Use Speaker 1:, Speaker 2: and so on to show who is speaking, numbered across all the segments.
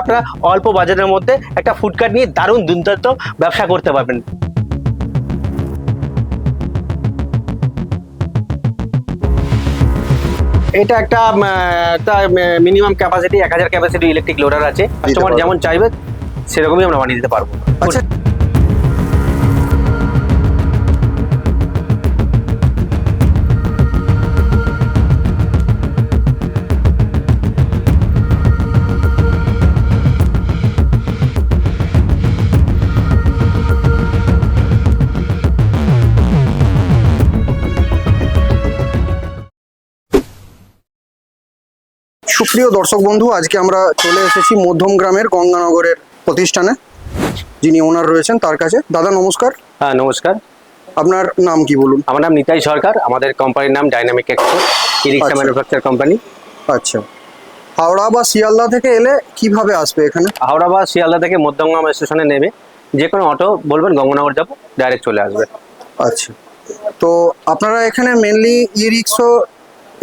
Speaker 1: আপনারা অল্প বাজারের মধ্যে একটা ফুডকার্ট নিয়ে দারুণ দুর্দান্ত ব্যবসা করতে পারবেন। এটা একটা মিনিমাম ক্যাপাসিটি এক হাজার ক্যাপাসিটি ইলেকট্রিক লোডার আছে। কাস্টমার যেমন চাইবে সেরকমই আমরা বানিয়ে দিতে পারব।
Speaker 2: আচ্ছা সুপ্রিয় দর্শক বন্ধু আজকে আমরা চলে এসেছি মধ্যম গ্রামের গঙ্গানগরের প্রতিষ্ঠানে। যিনি ওনার রয়েছেন তার কাছে। দাদা নমস্কার।
Speaker 1: হ্যাঁ নমস্কার।
Speaker 2: আপনার নাম কি বলুন?
Speaker 1: আমার নাম নিতাই সরকার। আমাদের কোম্পানির নাম ডাইনামিক এক্সপোর্ট। ম্যানুফ্যাকচার কোম্পানি
Speaker 2: আচ্ছা। হাওড়া বা শিয়ালদা থেকে এলে কীভাবে আসবে এখানে?
Speaker 1: হাওড়া বা শিয়ালদা থেকে মধ্যমগ্রাম স্টেশনে নেবে। যে কোনো অটো বলবেন গঙ্গানগর যাব ডাইরেক্ট চলে আসবে।
Speaker 2: আচ্ছা। তো আপনারা এখানে মেনলি ই রিক্সো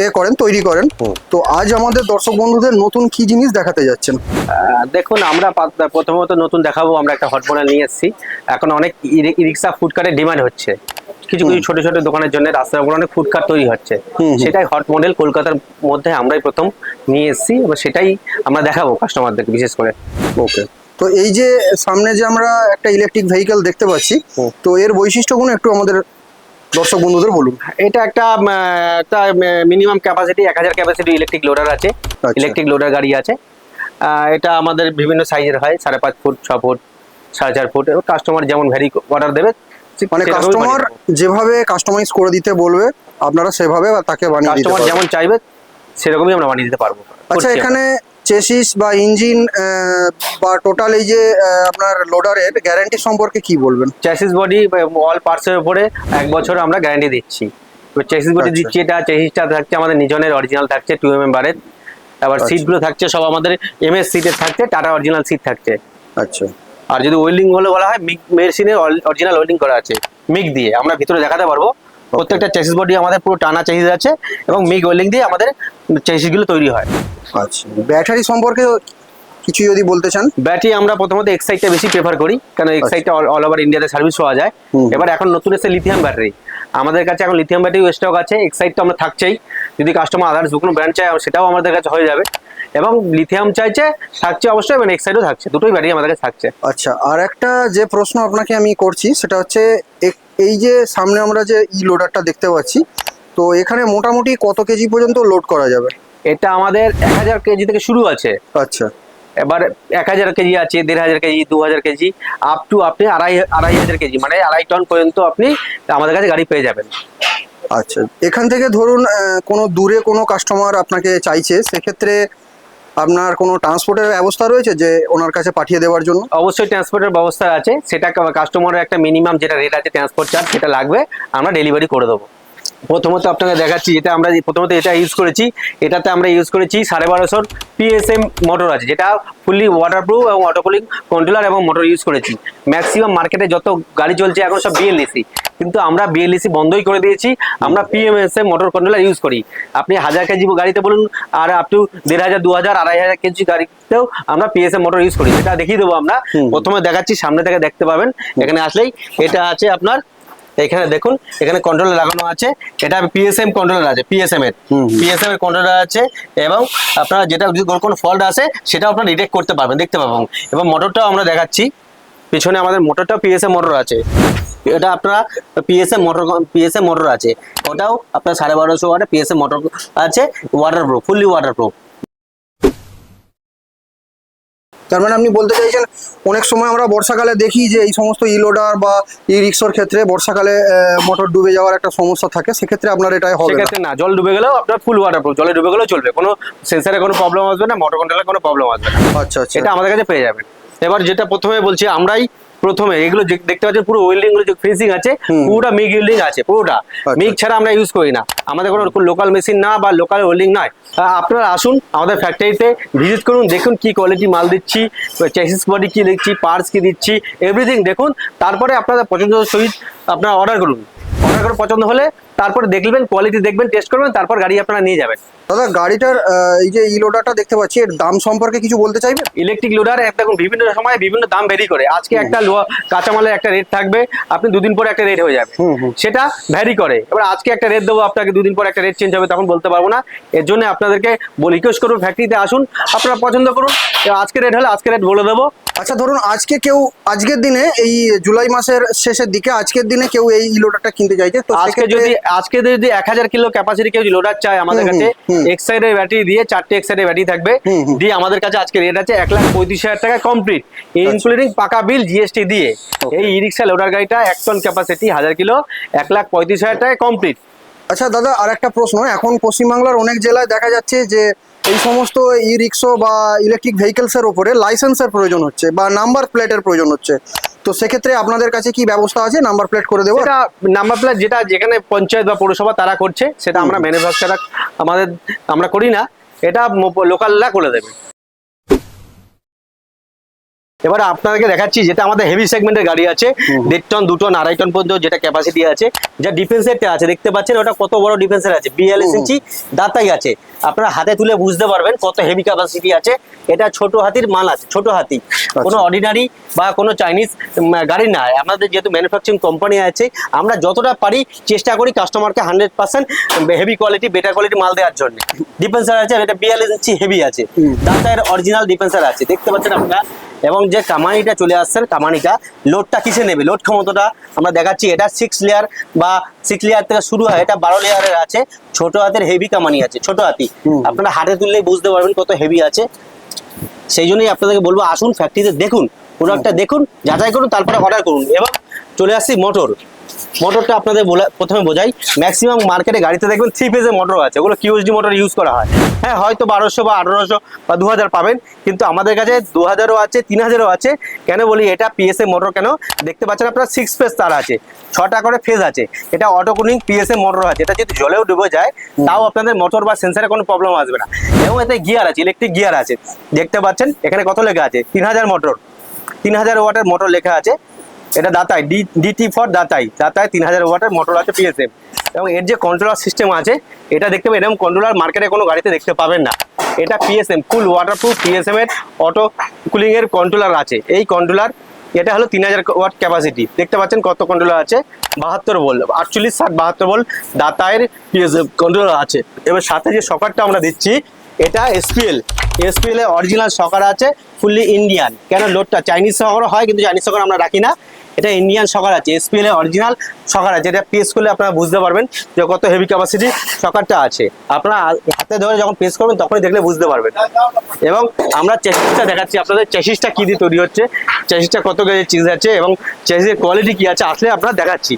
Speaker 2: এ করেন তৈরি করেন। তো আজ আমাদের দর্শক বন্ধুদের নতুন কি জিনিস দেখাতে যাচ্ছেন?
Speaker 1: দেখুন আমরা প্রথমত নতুন দেখাবো আমরা একটা হট মডেল নিয়ে এসেছি। এখন অনেক রিক্সা ফুডকার্টের ডিমান্ড হচ্ছে। কিছু কিছু ছোট ছোট দোকানের জন্য রাস্তার উপর অনেক ফুডকার্ট তৈরি হচ্ছে। সেটাই হট মডেল কলকাতার মধ্যে আমরাই প্রথম নিয়ে এসেছি এবার সেটাই আমরা দেখাবো কাস্টমারদেরকে বিশেষ করে।
Speaker 2: ওকে তো এই যে সামনে যে আমরা একটা ইলেকট্রিক ভেহিকেল দেখতে পাচ্ছি তো এর বৈশিষ্ট্যগুলো একটু আমাদের দর্শক বন্ধুদের বলুন।
Speaker 1: এটা একটা একটা মিনিমাম ক্যাপাসিটি এক হাজার ক্যাপাসিটি ইলেকট্রিক লোডার আছে।
Speaker 2: আচ্ছা।
Speaker 1: ইলেকট্রিক লোডার গাড়ি আছে। এটা আমাদের বিভিন্ন সাইজের হয় সাড়ে পাঁচ ফুট ছ ফুট সাড়ে চার ফুট। কাস্টমার যেমন ভ্যারি অর্ডার দেবে
Speaker 2: মানে কাস্টমার যেভাবে কাস্টমাইজ করে দিতে বলবে আপনারা সেভাবে তাকে বানিয়ে দিতে
Speaker 1: কাস্টমার যেমন চাইবে সেরকমই আমরা বানিয়ে দিতে পারব।
Speaker 2: আচ্ছা এখানে চেসিস বা ইঞ্জিন বা টোটাল এই যে আপনার লোডারের গ্যারান্টি সম্পর্কে কি বলবেন?
Speaker 1: চেসিস বডি অল পার্টসের উপরে এক বছর আমরা গ্যারান্টি দিচ্ছি। তো চেসিস বডি
Speaker 2: আচ্ছা।
Speaker 1: দিচ্ছি এটা চেসিসটা থাকছে আমাদের নিজনের অরিজিনাল থাকছে টু এম এম বারের আবার। সিটগুলো থাকছে সব আমাদের এম এস সিটের থাকছে টাটা অরিজিনাল সিট থাকছে।
Speaker 2: আচ্ছা।
Speaker 1: আর যদি ওয়েল্ডিং বলে বলা হয় মিগ মেশিনের অরিজিনাল ওয়েল্ডিং করা আছে মিগ দিয়ে আমরা ভিতরে দেখাতে পারব। প্রত্যেকটা চেসিস বডি আমাদের পুরো টানা চেসিস আছে এবং মিগ ওয়েলিং দিয়ে আমাদের চেসিসগুলো তৈরি হয়।
Speaker 2: আচ্ছা ব্যাটারি সম্পর্কে কিছু যদি বলতে চান?
Speaker 1: ব্যাটারি আমরা প্রথমত এক্সাইটটা বেশি প্রেফার করি কারণ এক্সাইটটা অল ওভার ইন্ডিয়াতে সার্ভিস পাওয়া যায়। এবার এখন নতুন এসে লিথিয়াম ব্যাটারি আমাদের কাছে এখন লিথিয়াম ব্যাটারি স্টক আছে এক্সাইট তো আমরা থাকছেই। যদি কাস্টমার আদার্স কোনো ব্র্যান্ড চায় সেটাও আমাদের কাছে হয়ে যাবে। এবং লিথিয়াম চাইছে থাকছে অবশ্যই এবং এক্সাইটও থাকছে। দুটোই ব্যাটারি আমাদের কাছে থাকছে।
Speaker 2: আচ্ছা আর একটা যে প্রশ্ন আপনাকে আমি করছি সেটা হচ্ছে এই যে সামনে আমরা যে ই লোডারটা দেখতে পাচ্ছি তো এখানে মোটামুটি কত কেজি পর্যন্ত লোড করা যাবে?
Speaker 1: এটা আমাদের এক হাজার কেজি থেকে শুরু আছে।
Speaker 2: আচ্ছা।
Speaker 1: এবার এক হাজার কেজি আছে দেড় হাজার কেজি দু হাজার কেজি আপ টু আপনি আড়াই আড়াই হাজার কেজি মানে আড়াই টন পর্যন্ত আপনি আমাদের কাছে গাড়ি পেয়ে যাবেন।
Speaker 2: আচ্ছা এখান থেকে ধরুন কোনো দূরে কোনো কাস্টমার আপনাকে চাইছে সেক্ষেত্রে আপনার কোনো ট্রান্সপোর্টের ব্যবস্থা রয়েছে যে ওনার কাছে পাঠিয়ে দেওয়ার জন্য?
Speaker 1: অবশ্যই ট্রান্সপোর্টের ব্যবস্থা আছে। সেটা কাস্টমারের একটা মিনিমাম যেটা রেট আছে ট্রান্সপোর্ট চার্জ সেটা লাগবে। আমরা ডেলিভারি করে দেবো। প্রথমত আপনাকে দেখাচ্ছি যেটা আমরা প্রথমত এটা ইউজ করেছি এটাতে আমরা ইউজ করেছি সাড়ে বারোশোর পিএসএম মোটর আছে যেটা ফুললি ওয়াটারপ্রুফ এবং অটোকুলিং কন্ট্রোলার এবং মোটর ইউজ করেছি। ম্যাক্সিমাম মার্কেটে যত গাড়ি চলছে এখন সব বিএলএসি কিন্তু আমরা বিএলএসি বন্ধই করে দিয়েছি আমরা পিএমএসএ মোটর কন্ট্রোলার ইউজ করি। আপনি হাজার কেজি গাড়িতে বলুন আর আপ টু দেড় হাজার দু হাজার আড়াই হাজার কেজি গাড়িতেও আমরা পিএসএম মোটর ইউজ করি সেটা দেখিয়ে দেবো আমরা। প্রথমে দেখাচ্ছি সামনে থেকে দেখতে পাবেন। এখানে আসলেই এটা আছে আপনার এখানে দেখুন এখানে কন্ট্রোলার লাগানো আছে। এটা পিএসএম কন্ট্রোলার আছে পিএসএম এর। পিএসএম এর কন্ট্রোলার আছে এবং আপনার যেটা যদি কোনো ফল্ট আছে সেটাও আপনার ডিটেক্ট করতে পারবেন দেখতে পাবেন। এবং মোটরটাও আমরা দেখাচ্ছি। পিছনে আমাদের মোটরটাও পিএসএম মোটর আছে। এটা আপনারা পিএসএম মোটর পিএসএম মোটর আছে। ওটাও আপনার সাড়ে বারোশো ওয়াটের পিএসএম মোটর আছে water proof fully water proof
Speaker 2: তার মানে আপনি বলতে চাইছেন অনেক সময় আমরা বর্ষাকালে দেখি যে এই সমস্ত ইলোডার লোডার বা ই রিক্সার ক্ষেত্রে বর্ষাকালে মোটর ডুবে যাওয়ার একটা সমস্যা থাকে সেক্ষেত্রে আপনার এটাই হবে।
Speaker 1: সেক্ষেত্রে না জল ডুবে গেলেও আপনার ফুল ওয়াটার প্রুফ জলে ডুবে গেলেও চলবে কোনো সেন্সারে কোনো প্রবলেম আসবে না মোটর কন্ট্রোলে কোনো প্রবলেম আসবে না।
Speaker 2: আচ্ছা আচ্ছা।
Speaker 1: এটা আমাদের কাছে পেয়ে যাবেন। এবার যেটা প্রথমে বলছি আমরাই প্রথমে এগুলো দেখতে পাচ্ছেন পুরো ওয়েল্ডিংগুলো যে ফিনিশিং আছে পুরোটা মিগ ওয়েল্ডিং আছে পুরোটা। মিগ ছাড়া আমরা ইউজ করি না। আমাদের কোনো লোকাল মেশিন না বা লোকাল ওয়েল্ডিং নয়। আপনারা আসুন আমাদের ফ্যাক্টরিতে ভিজিট করুন দেখুন কি কোয়ালিটি মাল দিচ্ছি চেসিস বডি কি দিচ্ছি পার্টস কি দিচ্ছি এভরিথিং দেখুন। তারপরে আপনাদের পছন্দ সহিত আপনারা অর্ডার করুন। অর্ডার আপনার পছন্দ হলে তারপর দেখবেন কোয়ালিটি দেখবেন টেস্ট করবেন তারপর গাড়ি আপনারা নিয়ে যাবেন।
Speaker 2: দাদা গাড়িটার এই যে ই লোডারটা দেখতে পাচ্ছি এর দাম সম্পর্কে কিছু বলতে চাইবেন?
Speaker 1: ইলেকট্রিক লোডার দেখুন বিভিন্ন সময় বিভিন্ন দাম ভ্যারি করে। আজকে একটা কাঁচামালের একটা রেট থাকবে আপনি দুদিন পরে একটা রেট হয়ে যাবে।
Speaker 2: হুম, হুম।
Speaker 1: সেটা ভ্যারি করে। এবার আজকে একটা রেট দেবো আপনাকে দুদিন পর একটা রেট চেঞ্জ হবে তখন বলতে পারব না। এর জন্য আপনাদেরকে রিকোয়েস্ট করুন ফ্যাক্টরিতে আসুন আপনারা পছন্দ করুন। আজকে রেট হলে আজকে রেট বলে দেবো।
Speaker 2: আচ্ছা ধরুন আজকে কেউ আজকের দিনে এই জুলাই মাসের শেষের দিকে আজকের দিনে কেউ এই ই লোডারটা কিনতে চাইছে? তো
Speaker 1: আজকে যদি আজকে যদি এক হাজার কিলো ক্যাপাসিটি কেউ লোডার চায় আমাদের কাছে
Speaker 2: হুম, হুম।
Speaker 1: সাইডের ব্যাটারি দিয়ে চারটে এক্স সাইডের ব্যাটারি থাকবে। দিয়ে আমাদের কাছে আজকে রেট আছে এক লাখ পঁয়ত্রিশ হাজার টাকা কমপ্লিট ইনক্লুডিং পাকা বিল জিএসটি দিয়ে। এই ই রিক্সা লোডার গাড়িটা এক টন ক্যাপাসিটি হাজার কিলো এক লাখ পঁয়ত্রিশ হাজার টাকা কমপ্লিট
Speaker 2: আচ্ছা দাদা আর একটা প্রশ্ন। এখন পশ্চিমবাংলার অনেক জেলায় দেখা যাচ্ছে যে এই সমস্ত ই রিক্সো বা ইলেকট্রিক ভেহিকেলসের ওপরে লাইসেন্সের প্রয়োজন হচ্ছে বা নাম্বার প্লেটের প্রয়োজন হচ্ছে। তো সেক্ষেত্রে আপনাদের কাছে কি ব্যবস্থা আছে? নাম্বার প্লেট করে দেবো।
Speaker 1: সেটা নাম্বার প্লেট যেটা যেখানে পঞ্চায়েত বা পৌরসভা তারা করছে সেটা আমরা ম্যানুফ্যাকচার আমাদের আমরা করি না। এটা লোকালরা করে দেবে। এবার আপনাদেরকে দেখাচ্ছি যেটা আমাদের হেভি সেগমেন্টের গাড়ি আছে। দেড় টন দু টন আড়াই টন পর্যন্ত যেটা ক্যাপাসিটি আছে। যা ডিফেন্সের আছে দেখতে পাচ্ছেন ওটা কত বড় ডিফেন্সের আছে? বিয়াল্লিশ ইঞ্চি দাতাই আছে। আপনারা হাতে তুলে বুঝতে পারবেন কত হেভি ক্যাপাসিটি আছে। এটা ছোট হাতির মাল আছে ছোট হাতি। কোনো অর্ডিনারি বা কোনো চাইনিজ গাড়ি না। আমাদের যেহেতু ম্যানুফ্যাকচারিং কোম্পানি আছে আমরা যতটা পারি চেষ্টা করি কাস্টমারকে hundred percent heavy quality better quality মাল দেওয়ার জন্য। ডিফেন্সার আছে এটা বিয়াল্লিশ ইঞ্চি হেভি আছে।
Speaker 2: হুম।
Speaker 1: দাতায়ের অরিজিনাল ডিফেন্সার আছে। দেখতে পাচ্ছেন আপনারা? এবং যে কামানিটা চলে আসছেন কামানিটা লোডটা কিসে নেবে? লোড ক্ষমতাটা আমরা দেখাচ্ছি। এটা সিক্স লেয়ার বা সিক্স লেয়ার থেকে শুরু হয় এটা বারো লেয়ারের আছে ছোট হাতের হেভি কামানি আছে ছোট হাতি। আপনারা হাতে তুললেই বুঝতে পারবেন কত হেভি আছে। সেই জন্যই আপনাদেরকে বলব আসুন ফ্যাক্টরিতে দেখুন প্রোডাক্টটা দেখুন যাচাই করুন তারপরে অর্ডার করুন। এবং চলে আসছি মোটর মোটরটা আপনাদের প্রথমে বোঝাই। ম্যাক্সিমাম মার্কেটে গাড়িতে দেখবেন থ্রি ফেজের মোটর আছে। ওগুলো কিউএসডি মোটর ইউজ করা হয়। হ্যাঁ হয়তো বারোশো বা আঠারোশো বা দু হাজার পাবেন, কিন্তু আমাদের কাছে দু হাজারও আছে তিন হাজারও আছে। কেন বলি, এটা পিএসএ মোটর কেন? দেখতে পাচ্ছেন আপনার সিক্স ফেজ তার আছে। ছটা করে ফেজ আছে। এটা অটো কুলিং পিএসএ মোটর আছে। এটা যদি জলেও ডুবে যায়, তাও আপনাদের মোটর বা সেন্সারে কোনো প্রবলেম আসবে না। এবং এতে গিয়ার আছে ইলেকট্রিক গিয়ার আছে। দেখতে পাচ্ছেন, এখানে কত লেখা আছে? তিন হাজার মোটর তিন হাজার ওয়াটের মোটর লেখা আছে। এটা দাতাই ডি ডিটি ফর দাতাই। দাতাই তিন হাজার ওয়াটের মোটর আছে পিএসএম এবং এর যে কন্ট্রোলার সিস্টেম আছে, এটা দেখতে পাবেন এরকম কন্ট্রোলার মার্কেটে কোনো গাড়িতে দেখতে পাবেন না। এটা পিএসএম ফুল ওয়াটারপ্রুফ পিএসএম এর অটো কুলিং এর কন্ট্রোলার আছে। এই কন্ট্রোলার এটা হলো তিন হাজার ওয়াট ক্যাপাসিটি দেখতে পাচ্ছেন কত কন্ট্রোলার আছে? বাহাত্তর বল আটচল্লিশ ষাট বাহাত্তর বল দাতায়ের পিএসএম কন্ট্রোলার আছে। এবার সাথে যে সকারটা আমরা দিচ্ছি, এটা এসপিএল এসপিএল এর অরিজিনাল সকার আছে ফুললি ইন্ডিয়ান কেন লোডটা চাইনিজ সকার হয়, কিন্তু চাইনিজ সকার আমরা রাখি না। এটা ইন্ডিয়ান সকার আছে এসপিএল এর অরিজিনাল সকার আছে, এটা প্রেস করলে আপনারা বুঝতে পারবেন যে কত হেভি ক্যাপাসিটি সকারটা আছে। আপনারা হাতে ধরে যখন প্রেস করবেন, তখনই দেখলে বুঝতে পারবেন। এবং আমরা চেসিসটা দেখাচ্ছি, আপনাদের চেসিসটা কি দিয়ে তৈরি হচ্ছে, চেসিসটা কত কেজি চিজ আছে, এবং চেসিসের কোয়ালিটি কি আছে, আসলে আপনারা দেখাচ্ছি।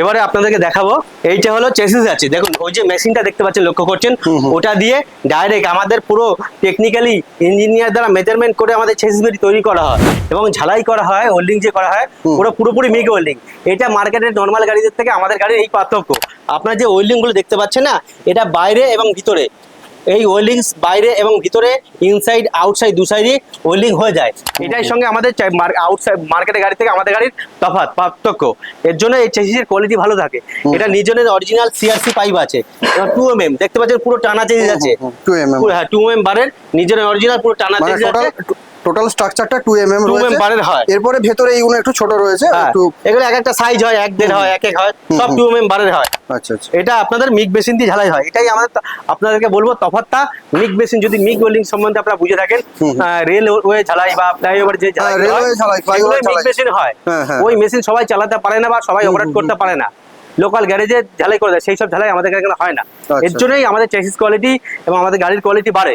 Speaker 1: এবারে আপনাদেরকে দেখাবো এইটা হলো চেসিস আছে। দেখুন ওই যে মেশিনটা দেখতে পাচ্ছেন লক্ষ্য করছেন। ওটা দিয়ে ডাইরেক্ট আমাদের পুরো টেকনিক্যালি ইঞ্জিনিয়ার দ্বারা মেজারমেন্ট করে আমাদের চেসিস বেরি তৈরি করা হয় এবং ঝালাই করা হয় হোল্ডিং যে করা হয়
Speaker 2: ওটা
Speaker 1: পুরো পুরোপুরি মিগ হোল্ডিং এটা মার্কেটের নর্মাল গাড়িদের থেকে আমাদের গাড়ির এই পার্থক্য। আপনার যে ওয়েল্ডিংগুলো দেখতে পাচ্ছেন না এটা বাইরে এবং ভিতরে। এই ওয়েল্ডিংস বাইরে এবং ভিতরে ইনসাইড আউটসাইড দু সাইডে ওয়েল্ডিং হয়ে যায়। এটাই সঙ্গে আমাদের আউটসাইড মার্কেটের গাড়ি থেকে আমাদের গাড়ির তফাৎ পার্থক্য। এর জন্য এই চেসিসের কোয়ালিটি ভালো থাকে। এটা নিজনের অরিজিনাল সিআরসি পাইপ আছে। টু এম এম দেখতে পাচ্ছেন পুরো টানা চেসিস আছে
Speaker 2: টু এম এম
Speaker 1: হ্যাঁ টু এম এম বারের নিজের অরিজিনাল পুরো টানা
Speaker 2: মানে
Speaker 1: চেসিস আছে
Speaker 2: টোটাল স্ট্রাকচারটা টু এম এম
Speaker 1: 2 mm হয়।
Speaker 2: এরপরে ভেতরে এইগুলো একটু ছোট রয়েছে
Speaker 1: হ্যাঁ,
Speaker 2: একটু
Speaker 1: এগুলো এক একটা সাইজ হয় এক দেড় হয় এক এক হয় সব টু এম এম বারের হয়।
Speaker 2: আচ্ছা আচ্ছা।
Speaker 1: এটা আপনাদের মিগ বেসিন দিয়ে ঝালাই হয়। এটাই আমাদের আপনাদেরকে বলব তফাৎটা মিগ বেসিন যদি মিগ ওয়েল্ডিং সম্বন্ধে আপনারা বুঝে থাকেন
Speaker 2: হুম হুম।
Speaker 1: রেল ওয়ে ঝালাই বা ফ্লাইওভার যে ঝালাই
Speaker 2: হ্যাঁ, ঝালাই,
Speaker 1: মিগ
Speaker 2: ঝালাই।
Speaker 1: বেসিন হয়।
Speaker 2: হ্যাঁ।
Speaker 1: ওই মেশিন সবাই চালাতে পারে না বা সবাই অপারেট করতে পারে না। লোকাল গ্যারেজে ঝালাই করে দেয় সেই সব ঝালাই আমাদের এখানে হয় না।
Speaker 2: আচ্ছা।
Speaker 1: এর জন্যই আমাদের চেসিস কোয়ালিটি এবং আমাদের গাড়ির কোয়ালিটি বাড়ে।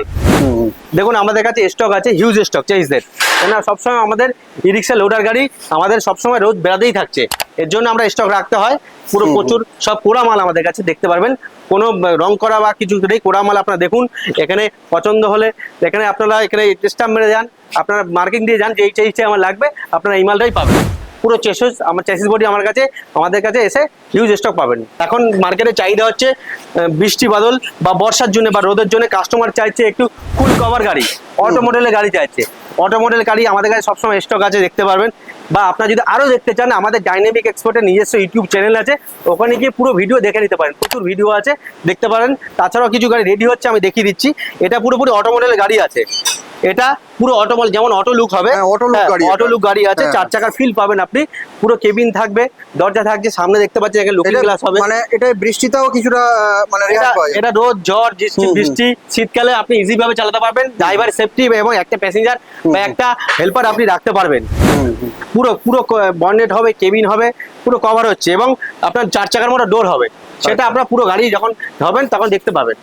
Speaker 1: দেখুন আমাদের কাছে স্টক আছে হিউজ স্টক চেসিসের কেন সবসময় আমাদের ই রিক্সা লোডার গাড়ি আমাদের সবসময় রোজ বেড়াতেই থাকছে। এর জন্য আমরা স্টক রাখতে হয়। পুরো প্রচুর সব পোড়া মাল আমাদের কাছে দেখতে পারবেন। কোনো রং করা বা কিছু নেই পোড়া মাল আপনারা দেখুন। এখানে পছন্দ হলে এখানে আপনারা এখানে স্টাম্প মেরে যান। আপনারা মার্কিং দিয়ে যান যে এই চেসিসটা আমার লাগবে আপনারা এই মালটাই পাবেন। পুরো চেসিস আমার চেসিস বডি আমার কাছে আমাদের কাছে এসে হিউজ স্টক পাবেন। এখন মার্কেটে চাহিদা হচ্ছে বৃষ্টি বাদল বা বর্ষার জন্য বা রোদের জন্য কাস্টমার চাইছে একটু ফুল কভার গাড়ি অটো মডেলের গাড়ি চাইছে। অটোমোবাইল গাড়ি আমাদের কাছে সবসময় স্টক আছে দেখতে পারবেন। বা আপনারা যদি আরও দেখতে চান আমাদের ডাইনামিক এক্সপোর্টের নিজস্ব ইউটিউব চ্যানেল আছে ওখানে গিয়ে পুরো ভিডিও দেখে নিতে পারেন। প্রচুর ভিডিও আছে দেখতে পারেন। তাছাড়াও কিছু গাড়ি রেডি হচ্ছে আমি দেখিয়ে দিচ্ছি। এটা পুরোপুরি অটোমোবাইল গাড়ি আছে। এটা পুরো অটোমোবাইল যেমন অটো লুক হবে
Speaker 2: হ্যাঁ, auto গাড়ি
Speaker 1: অটো লুক গাড়ি আছে
Speaker 2: হ্যাঁ।
Speaker 1: চার চাকার ফিল পাবেন আপনি পুরো কেবিন থাকবে দরজা থাকছে সামনে দেখতে পাচ্ছেন এখানে লুকিং গ্লাস হবে।
Speaker 2: মানে এটা বৃষ্টিতেও কিছুটা মানে
Speaker 1: এটা রোদ ঝড় বৃষ্টি শীতকালে আপনি ইজি ভাবে চালাতে পারবেন ড্রাইভার সেফটি এবং একটা প্যাসেঞ্জার বা একটা হেল্পার আপনি রাখতে পারবেন। পুরো পুরো বনেট হবে কেবিন হবে পুরো কভার হচ্ছে এবং আপনার চার চাকার মতো ডোর হবে। সেটা
Speaker 2: আচ্ছা।
Speaker 1: আপনার পুরো গাড়ি যখন হবেন তখন দেখতে পাবেন।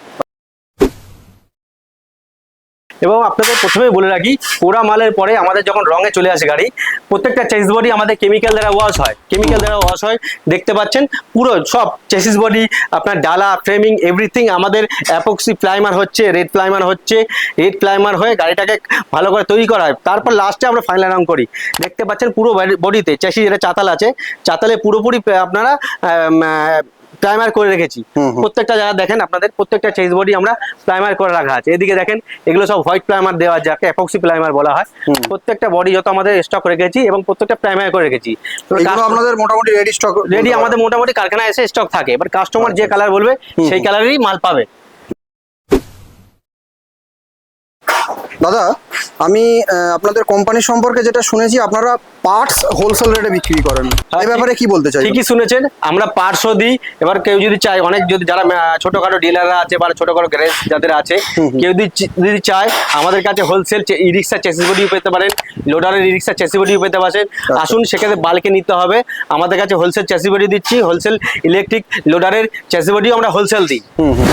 Speaker 1: এবং আপনাদের প্রথমেই বলে রাখি, পোড়া মালের পরে আমাদের যখন রঙে চলে আসে গাড়ি, প্রত্যেকটা চেসিস বডি আমাদের কেমিক্যাল দ্বারা ওয়াশ হয়। কেমিক্যাল দ্বারা ওয়াশ হয়। দেখতে পাচ্ছেন, পুরো সব চেসিস বডি আপনার ডালা ফ্রেমিং এভরিথিং আমাদের অ্যাপক্সি প্লাইমার হচ্ছে রেড প্লাইমার হচ্ছে। রেড প্লাইমার হয়ে গাড়িটাকে ভালো করে তৈরি করা হয়। তারপর লাস্টে আমরা ফাইনাল রং করি। দেখতে পাচ্ছেন পুরো বডিতে চেসি যেটা চাতাল আছে, চাতালে পুরোপুরি আপনারা প্রাইমার করে রেখেছি। প্রত্যেকটা জায়গা দেখেন আপনাদের প্রত্যেকটা চেস বডি আমরা প্রাইমার করে রাখা আছে। এদিকে দেখেন এগুলো সব হোয়াইট প্রাইমার দেওয়া যাকে অ্যাপক্সি প্রাইমার বলা হয়। প্রত্যেকটা বডি যত আমাদের স্টক রেখেছি এবং প্রত্যেকটা প্রাইমার করে রেখেছি।
Speaker 2: এগুলো আপনাদের মোটামুটি রেডি স্টক
Speaker 1: রেডি আমাদের মোটামুটি কারখানায় এসে স্টক থাকে এবার কাস্টমার যে কালার বলবে সেই। কালারেরই মাল পাবে।
Speaker 2: দাদা আমি আপনাদের কোম্পানি সম্পর্কে যেটা শুনেছি আপনারা পার্টস হোলসেল রেটে বিক্রি করেন।
Speaker 1: হ্যাঁ,
Speaker 2: এই ব্যাপারে কি বলতে চাই
Speaker 1: ঠিকই শুনেছেন আমরা পার্টসও দিই। এবার কেউ যদি চায় অনেক যদি যারা ছোটখাটো ডিলাররা আছে বা ছোটখাটো গ্যারেজ যাদের আছে। কেউ যদি চায় আমাদের কাছে হোলসেল ই রিক্সা চেসিস বডিও পেতে পারেন লোডারের ই রিক্সা চেসি বডিও পেতে পারেন
Speaker 2: আচ্ছা।
Speaker 1: আসুন সেক্ষেত্রে বালকে নিতে হবে। আমাদের কাছে হোলসেল চেসি বডি দিচ্ছি হোলসেল ইলেকট্রিক লোডারের চেসি বডিও আমরা হোলসেল দিই।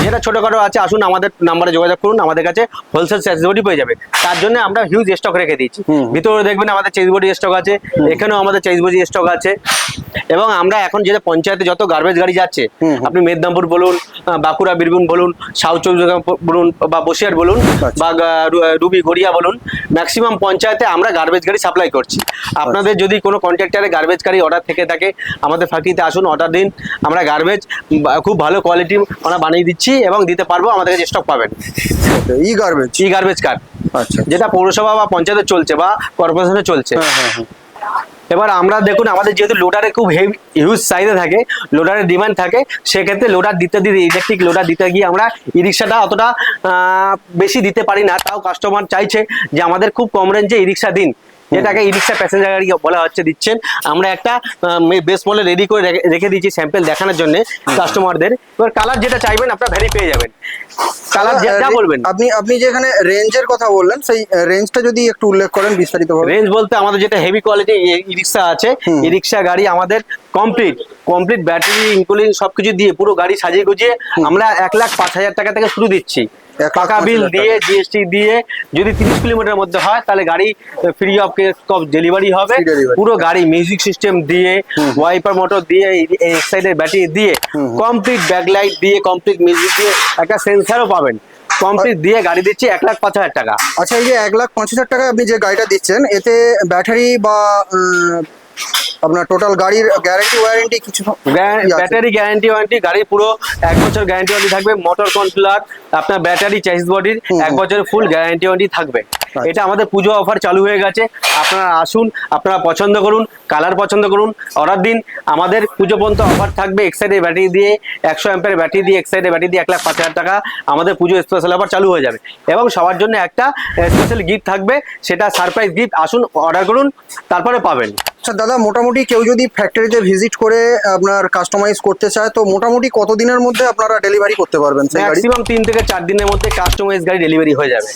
Speaker 1: যেটা ছোটখাটো আছে আসুন আমাদের নাম্বারে যোগাযোগ করুন আমাদের কাছে হোলসেল চেসি বডি পেয়ে যাবে। তার জন্য আমরা হিউজ স্টক রেখে দিয়েছি। ভিতরে দেখবেন আমাদের চেস বডি স্টক আছে এখানেও আমাদের চেস বডি স্টক আছে। এবং আমরা এখন যেটা পঞ্চায়েতে যত গার্বেজ গাড়ি যাচ্ছে। আপনি মেদিনীপুর বলুন বাঁকুড়া বীরভূম বলুন সাউথ চব্বিশ বলুন বা বসিয়ার বলুন
Speaker 2: আচ্ছা।
Speaker 1: বা রুবি গড়িয়া বলুন ম্যাক্সিমাম পঞ্চায়েতে আমরা গার্বেজ গাড়ি সাপ্লাই করছি। আপনাদের যদি কোনো কন্ট্রাক্টারে গার্বেজ গাড়ি অর্ডার থেকে থাকে আমাদের ফ্যাক্টরিতে আসুন অর্ডার দিন। আমরা গার্বেজ খুব ভালো কোয়ালিটি আমরা বানিয়ে দিচ্ছি এবং দিতে পারব আমাদের কাছে স্টক পাবেন।
Speaker 2: E garbage
Speaker 1: E garbage card
Speaker 2: আচ্ছা
Speaker 1: যেটা পৌরসভা বা পঞ্চায়েতে চলছে বা কর্পোরেশনে চলছে।
Speaker 2: হ্যাঁ হ্যাঁ হ্যাঁ।
Speaker 1: এবার আমরা দেখুন আমাদের যেহেতু লোডারে খুব হেভি হিউজ সাইজে থাকে লোডারের ডিমান্ড থাকে সেক্ষেত্রে লোডার দিতে দিতে ইলেকট্রিক লোডার দিতে গিয়ে আমরা ই রিক্সাটা অতটা বেশি দিতে পারি না। তাও কাস্টমার চাইছে যে আমাদের খুব কম রেঞ্জে ই রিক্সা দিন। যেটাকে ই রিক্সা প্যাসেঞ্জার গাড়ি বলা হচ্ছে দিচ্ছেন। আমরা একটা বেস মলে রেডি করে রেখে- দিচ্ছি স্যাম্পেল দেখানোর জন্য কাস্টমারদের এবার কালার যেটা চাইবেন আপনার ভ্যারি পেয়ে যাবেন। কালার যেটা বলবেন।
Speaker 2: আপনি আপনি যেখানে রেঞ্জের কথা বললেন সেই রেঞ্জটা যদি একটু উল্লেখ করেন বিস্তারিত
Speaker 1: রেঞ্জ বলতে আমাদের যেটা হেভি কোয়ালিটি ই রিক্সা আছে। ই রিক্সা গাড়ি আমাদের কমপ্লিট কমপ্লিট ব্যাটারি ইনক্লুডিং সবকিছু দিয়ে পুরো গাড়ি সাজিয়ে গুজিয়ে আমরা এক লাখ পাঁচ হাজার টাকা থেকে শুরু দিচ্ছি।
Speaker 2: পাঁচ
Speaker 1: বিল দিয়ে জিএসটি দিয়ে যদি তিরিশ কিলোমিটার মধ্যে হয় তাহলে গাড়ি ফ্রি অফ অফ ডেলিভারি হবে। পুরো গাড়ি মিউজিক সিস্টেম দিয়ে ওয়াইপার মোটর দিয়ে এক সাইডের ব্যাটারি দিয়ে। কমপ্লিট ব্যাকলাইট দিয়ে কমপ্লিট মিউজিক দিয়ে একটা সেন্সারও পাবেন। কমপ্লিট দিয়ে গাড়ি দিচ্ছি এক লাখ পাঁচ হাজার টাকা।
Speaker 2: আচ্ছা এই যে এক লাখ পাঁচ হাজার টাকা আপনি যে গাড়িটা দিচ্ছেন এতে ব্যাটারি বা আপনার টোটাল গাড়ির গ্যারান্টি ওয়ারেন্টি কিছু?
Speaker 1: ব্যাটারি গ্যারান্টি ওয়ারেন্টি গাড়ি পুরো এক বছর গ্যারান্টি ওয়ারেন্টি থাকবে মোটর কন্ট্রোলার আপনার ব্যাটারি চাইস বডির এক বছরের ফুল গ্যারান্টি ওয়ারেন্টি থাকবে।
Speaker 2: আচ্ছা।
Speaker 1: এটা আমাদের পুজো অফার চালু হয়ে গেছে। আপনারা আসুন আপনারা পছন্দ করুন কালার পছন্দ করুন। অর্ডার দিন আমাদের পুজো পর্যন্ত অফার থাকবে এক সাইডে ব্যাটারি দিয়ে একশো অ্যাম্পের ব্যাটারি দিয়ে এক সাইডে ব্যাটারি দিয়ে এক লাখ পাঁচ হাজার টাকা আমাদের পুজো স্পেশাল অফার চালু হয়ে যাবে। এবং সবার জন্য একটা স্পেশাল গিফট থাকবে সেটা সারপ্রাইজ গিফট আসুন অর্ডার করুন তারপরে পাবেন।
Speaker 2: আচ্ছা দাদা মোটামুটি কেউ যদি ফ্যাক্টরিতে ভিজিট করে আপনার কাস্টমাইজ করতে চায় তো মোটামুটি কতদিনের মধ্যে আপনারা ডেলিভারি করতে পারবেন সেই গাড়ি?
Speaker 1: ম্যাক্সিমাম তিন থেকে চার দিনের মধ্যে কাস্টমাইজ গাড়ি ডেলিভারি হয়ে যাবে।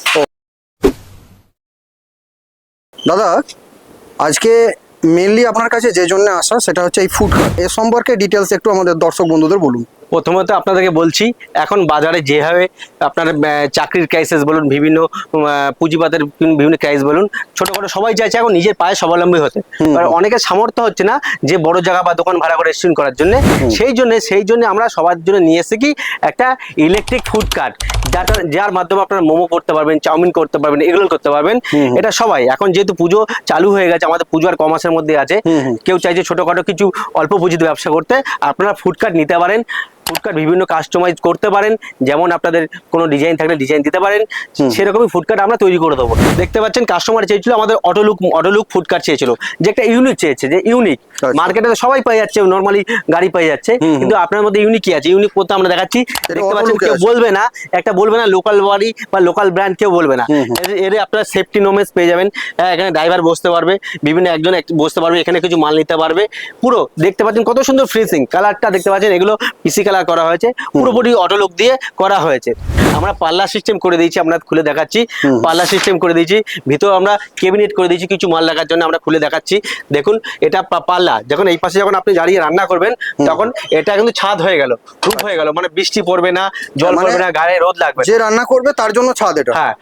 Speaker 2: দাদা আজকে মেনলি আপনার কাছে যে জন্য আসা সেটা হচ্ছে এই ফুড এ সম্পর্কে ডিটেলস একটু আমাদের দর্শক বন্ধুদের বলুন।
Speaker 1: প্রথমত আপনাদেরকে বলছি এখন বাজারে যেভাবে আপনার চাকরির ক্রাইসিস বলুন বিভিন্ন পুঁজিপাতের বিভিন্ন ক্রাইস বলুন ছোটখাটো সবাই চাইছে এখন নিজের পায়ে স্বাবলম্বী হতে। অনেকের সামর্থ্য হচ্ছে না যে বড় জায়গা বা দোকান ভাড়া করে রেস্টুরেন্ট করার জন্য। সেই জন্য সেই জন্য আমরা সবার জন্য নিয়ে এসেছি কি একটা ইলেকট্রিক ফুড কার্ট যাটা যার মাধ্যমে আপনারা মোমো করতে পারবেন চাউমিন করতে পারবেন এগুলো করতে পারবেন। এটা সবাই। এখন যেহেতু পুজো চালু হয়ে গেছে আমাদের পুজো আর কমাসের মধ্যে আছে। কেউ চাইছে ছোটখাটো কিছু অল্প পুঁজিতে ব্যবসা করতে আপনারা ফুড কার্ট নিতে পারেন। ফুডকার্ট বিভিন্ন কাস্টমাইজ করতে পারেন। যেমন আপনাদের কোনো ডিজাইন থাকলে ডিজাইন দিতে পারেন। সেরকমই ফুডকার্ট আমরা তৈরি করে দেবো। দেখতে পাচ্ছেন কাস্টমার চেয়েছিল আমাদের অটোলুক অটোলুক ফুডকার্ট চেয়েছিল। যে একটা ইউনিক চেয়েছে যে ইউনিক
Speaker 2: আচ্ছা।
Speaker 1: মার্কেটে তো সবাই পেয়ে যাচ্ছে নর্মালি গাড়ি পেয়ে যাচ্ছে। কিন্তু আপনার মধ্যে ইউনিক কি আছে? ইউনিক করতে আমরা দেখাচ্ছি। দেখতে পাচ্ছেন কেউ বলবে না একটা বলবে না লোকাল বাড়ি বা লোকাল ব্র্যান্ড কেউ বলবে না। এর- আপনার সেফটি নোমেজ পেয়ে যাবেন। হ্যাঁ, এখানে ড্রাইভার বসতে পারবে বিভিন্ন একজন এক- বসতে পারবে এখানে কিছু মাল নিতে পারবে। পুরো দেখতে পাচ্ছেন কত সুন্দর ফ্রিসিং কালারটা দেখতে পাচ্ছেন এগুলো পিসি কালার করা হয়েছে পুরোপুরি অটো লুক দিয়ে করা হয়েছে। আমরা পাল্লা সিস্টেম করে দিয়েছি আমরা খুলে দেখাচ্ছি। পাল্লা সিস্টেম করে দিয়েছি ভিতরে আমরা কেবিনেট করে দিয়েছি কিছু মাল রাখার জন্য আমরা খুলে দেখাচ্ছি। দেখুন এটা পাল্লা যখন এই পাশে যখন আপনি দাঁড়িয়ে রান্না করবেন তখন এটা কিন্তু ছাদ হয়ে গেল রূপ হয়ে গেল মানে বৃষ্টি পড়বে না জল
Speaker 2: মানে
Speaker 1: পড়বে না গায়ে রোদ লাগবে।
Speaker 2: যে রান্না করবে তার জন্য ছাদ এটা।
Speaker 1: হ্যাঁ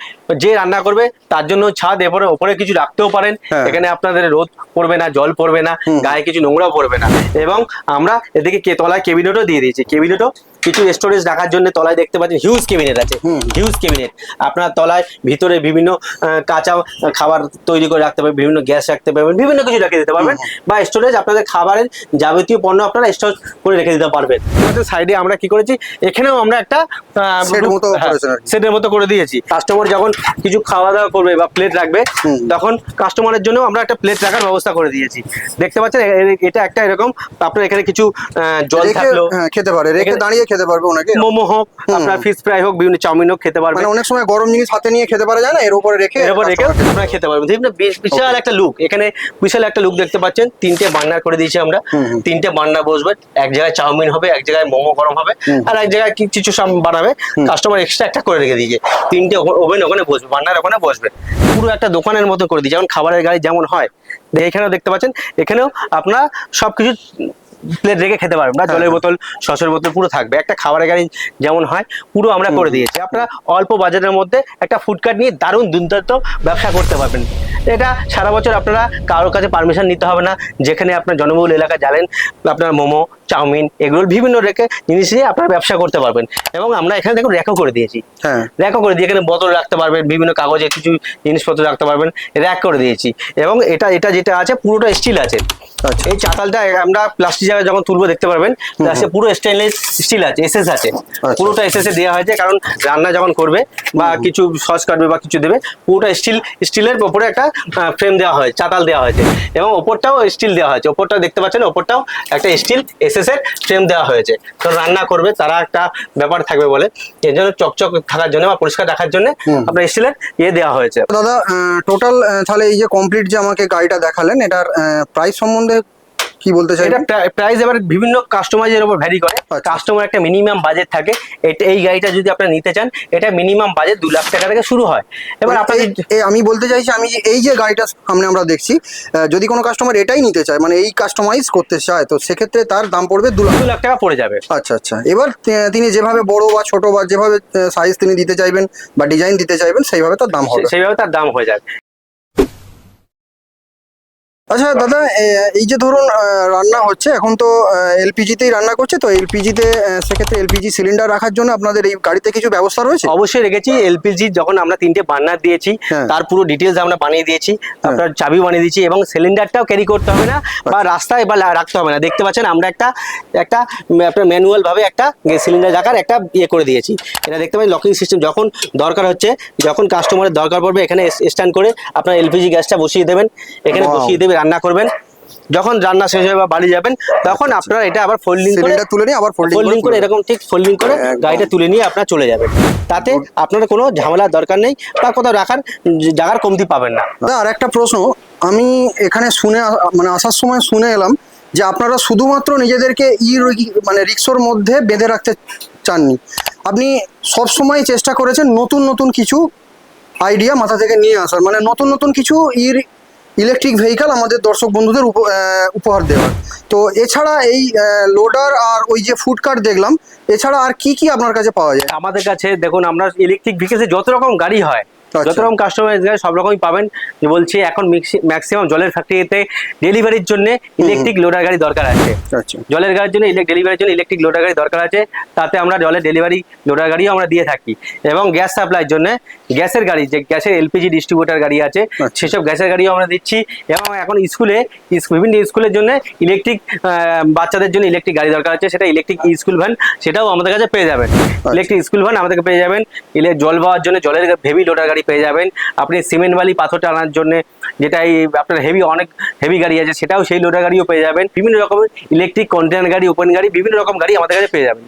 Speaker 1: যে রান্না করবে তার জন্য ছাদ এরপরে ওপরে কিছু রাখতেও পারেন।
Speaker 2: হ্যাঁ।
Speaker 1: এখানে আপনাদের রোদ পড়বে না জল পড়বে না গায়ে কিছু নোংরা পড়বে না। এবং আমরা এদিকে তলায় কেবিনেটও দিয়ে দিয়েছি। কেবিনেটও কিছু স্টোরেজ রাখার জন্য তলায় দেখতে পাচ্ছেন হিউজ কেবিনেট আছে। হিউজ কেবিনেট আপনার তলায় ভিতরে বিভিন্ন কাঁচা খাবার তৈরি করে রাখতে পারবেন বিভিন্ন গ্যাস রাখতে পারবেন বিভিন্ন কিছু রেখে দিতে পারবেন। বা স্টোরেজ আপনাদের খাবারের যাবতীয় পণ্য আপনারা স্টোর করে রেখে দিতে পারবেন। সাইডে আমরা কি করেছি? এখানেও আমরা একটা
Speaker 2: মতো
Speaker 1: হ্যাঁ। সেটের মতো করে দিয়েছি। কাস্টমার যখন কিছু খাওয়া দাওয়া করবে বা প্লেট রাখবে। তখন কাস্টমারের জন্য আমরা একটা প্লেট রাখার ব্যবস্থা করে দিয়েছি। দেখতে পাচ্ছেন এটা একটা এরকম আপনার এখানে কিছু আহ, জল থাকল।
Speaker 2: হ্যাঁ, খেতে পারে। রেখে
Speaker 1: এখানে-
Speaker 2: দাঁড়িয়ে খেতে পারবে ওনাকে?
Speaker 1: মোমো হোক আপনার ফিশ ফ্রাই হোক বিভিন্ন চাউমিন হোক খেতে পারবে।
Speaker 2: মানে অনেক সময় গরম জিনিস হাতে নিয়ে খেতে পারা যায় না? এর উপরে রেখে
Speaker 1: এর উপরে রেখে আপনারা খেতে পারবেন। দেখুন বেশ বিশাল একটা লুক এখানে বিশাল একটা লুক দেখতে পাচ্ছেন। তিনটে বান্না করে দিয়েছি আমরা। তিনটে বান্না বসবে। এক জায়গায় চাউমিন হবে এক জায়গায় মোমো গরম হবে আর এক জায়গায় কি- কিছু সাম বানাবে। কাস্টমার এক্সট্রা একটা করে রেখে দিয়েছে। তিনটে ওভেন ওখানে বসবে বার্নার ওখানে বসবে। পুরো একটা দোকানের মতো করে দিয়েছে। যেমন খাবারের গাড়ি যেমন হয়। এখানেও দেখতে পাচ্ছেন। এখানেও আপনার সবকিছু প্লেট রেখে খেতে পারবেন না। জলের বোতল সসের বোতল পুরো থাকবে। একটা খাবারের গাড়ি যেমন হয় পুরো আমরা করে দিয়েছি। আপনারা অল্প বাজারের মধ্যে একটা ফুডকার্ট নিয়ে দারুণ দুর্দান্ত ব্যবসা করতে পারবেন। এটা সারা বছর আপনারা কারোর কাছে পারমিশন নিতে হবে না। যেখানে আপনার জনবহুল এলাকা জানেন আপনার মোমো চাউমিন এগুলোর বিভিন্ন রেখে জিনিস নিয়ে আপনারা ব্যবসা করতে পারবেন। এবং আমরা এখানে দেখুন র্যাকও করে দিয়েছি।
Speaker 2: হ্যাঁ।
Speaker 1: র্যাকও করে দিয়ে এখানে বোতল রাখতে পারবেন বিভিন্ন কাগজে কিছু জিনিসপত্র রাখতে পারবেন র্যাক করে দিয়েছি। এবং এটা এটা যেটা আছে পুরোটা স্টিল আছে।
Speaker 2: আচ্ছা।
Speaker 1: এই চাতালটা আমরা প্লাস্টিক জায়গায় যখন তুলবো দেখতে পারবেন প্লাস্টিক পুরো স্টেনলেস স্টিল আছে এসএস আছে। পুরোটা এসএস এ দেওয়া হয়েছে কারণ রান্না যখন করবে বা কিছু সস কাটবে বা কিছু দেবে পুরোটা স্টিল স্টিলের ওপরে একটা ফ্রেম দেওয়া হয় চাতাল দেওয়া হয়েছে। এবং ওপরটাও স্টিল দেওয়া হয়েছে। ওপরটা দেখতে পাচ্ছেন ওপরটাও একটা স্টিল এসএস এর ফ্রেম দেওয়া হয়েছে। তো রান্না করবে তারা একটা ব্যাপার থাকবে বলে। এর জন্য চকচক থাকার জন্য বা পরিষ্কার রাখার জন্য আপনার স্টিলের ইয়ে দেওয়া হয়েছে।
Speaker 2: দাদা টোটাল তাহলে এই যে কমপ্লিট যে আমাকে গাড়িটা দেখালেন এটার প্রাইস সম্বন্ধে কি বলতে চাই
Speaker 1: এটা প্রাইস এবার বিভিন্ন কাস্টমাইজের উপর ভ্যারি করে।
Speaker 2: আচ্ছা।
Speaker 1: কাস্টমার একটা মিনিমাম বাজেট থাকে। এটা এই গাড়িটা যদি আপনি নিতে চান এটা মিনিমাম বাজেট দু লাখ টাকা থেকে শুরু হয়। এবার আপনাদের
Speaker 2: আমি বলতে চাইছি আমি এই যে গাড়িটা সামনে আমরা দেখছি যদি কোনো কাস্টমার এটাই নিতে চায় মানে এই কাস্টমাইজ করতে চায় তো সেক্ষেত্রে তার দাম পড়বে দু লাখ।
Speaker 1: লাখ টাকা পড়ে যাবে।
Speaker 2: আচ্ছা আচ্ছা। এবার তিনি যেভাবে বড় বা ছোট বা যেভাবে সাইজ তিনি দিতে চাইবেন বা ডিজাইন দিতে চাইবেন সেইভাবে তার দাম হবে।
Speaker 1: সেইভাবে তার দাম হয়ে যাবে।
Speaker 2: আচ্ছা দাদা এই যে ধরুন রান্না হচ্ছে এখন তো এলপিজিতেই রান্না করছে তো এলপিজিতে সেক্ষেত্রে এলপিজি সিলিন্ডার রাখার জন্য আপনাদের এই গাড়িতে কিছু ব্যবস্থা রয়েছে?
Speaker 1: অবশ্যই রেখেছি এলপিজি যখন আমরা তিনটে বার্নার দিয়েছি
Speaker 2: হ্যাঁ।
Speaker 1: তার পুরো ডিটেলস আমরা বানিয়ে দিয়েছি আপনার চাবি বানিয়ে দিয়েছি এবং সিলিন্ডারটাও ক্যারি করতে হবে না বা রাস্তায় বা রাখতে হবে না। দেখতে পাচ্ছেন আমরা একটা একটা আপনার ম্যানুয়াল ভাবে একটা সিলিন্ডার রাখার একটা ইয়ে করে দিয়েছি। এটা দেখতে পাচ্ছেন লকিং সিস্টেম যখন দরকার হচ্ছে যখন কাস্টমারের দরকার পড়বে এখানে স্ট্যান্ড করে আপনার এলপিজি গ্যাসটা বসিয়ে দেবেন এখানে বসিয়ে দেবে রান্না করবেন। যখন রান্না শেষ হয়ে বা বাড়ি যাবেন তখন আপনারা এটা আবার ফোল্ডিং করে
Speaker 2: তুলে নিয়ে আবার ফোল্ডিং
Speaker 1: করে এরকম ঠিক ফোল্ডিং করে গাড়িটা তুলে নিয়ে আপনারা চলে যাবেন। তাতে আপনার কোনো ঝামেলার দরকার নেই বা কোথাও রাখার জায়গার কমতি পাবেন না।
Speaker 2: আর একটা প্রশ্ন। আমি এখানে শুনে মানে আসার সময় শুনে এলাম যে আপনারা শুধুমাত্র নিজেদেরকে ই মানে রিক্সোর মধ্যে বেঁধে রাখতে চাননি। আপনি সব সময় চেষ্টা করেছেন নতুন নতুন কিছু আইডিয়া মাথা থেকে নিয়ে আসার। মানে নতুন নতুন কিছু ই ইলেকট্রিক ভেহিকাল আমাদের দর্শক বন্ধুদের উপ- উপহার দেওয়ার তো এছাড়া এই লোডার আর ওই যে ফুড কার্ট দেখলাম, এছাড়া আর কি কি আপনার কাছে পাওয়া যায়
Speaker 1: আমাদের কাছে দেখুন, আমরা ইলেকট্রিক ভেহিকেলসে যত রকম গাড়ি হয়। যত রকম কাস্টমাইজ গাড়ি সব রকমই পাবেন। যে বলছি এখন ম্যাক্সিমাম জলের ফ্যাক্টরিতে ডেলিভারির জন্য ইলেকট্রিক লোডার গাড়ি দরকার আছে।
Speaker 2: আচ্ছা।
Speaker 1: জলের গাড়ির জন্য ডেলিভারির জন্য ইলেকট্রিক লোডার গাড়ি দরকার আছে। তাতে আমরা জলের ডেলিভারি লোডার গাড়িও আমরা দিয়ে থাকি। এবং গ্যাস সাপ্লাইয়ের জন্য গ্যাসের গাড়ি যে গ্যাসের এলপিজি ডিস্ট্রিবিউটার গাড়ি আছে
Speaker 2: আচ্ছা।
Speaker 1: সেসব গ্যাসের গাড়িও আমরা দিচ্ছি। এবং এখন স্কুলে বিভিন্ন স্কুলের জন্য ইলেকট্রিক বাচ্চাদের জন্য ইলেকট্রিক গাড়ি দরকার আছে। সেটা ইলেকট্রিক স্কুল ভ্যান সেটাও আমাদের কাছে পেয়ে যাবেন। ইলেকট্রিক স্কুল ভ্যান আমাদেরকে পেয়ে যাবেন। জল পাওয়ার জন্য জলের হেভি লোডার গাড়ি পেয়ে যাবেন। আপনি সিমেন্ট বালি পাথর টানার জন্য যেটা এই আপনার হেভি অনেক হেভি গাড়ি আছে, সেটাও সেই লোডার গাড়িও পেয়ে যাবেন। বিভিন্ন রকমের ইলেকট্রিক কন্টেনার গাড়ি ওপেন গাড়ি, বিভিন্ন রকম গাড়ি আমাদের কাছে পেয়ে যাবেন।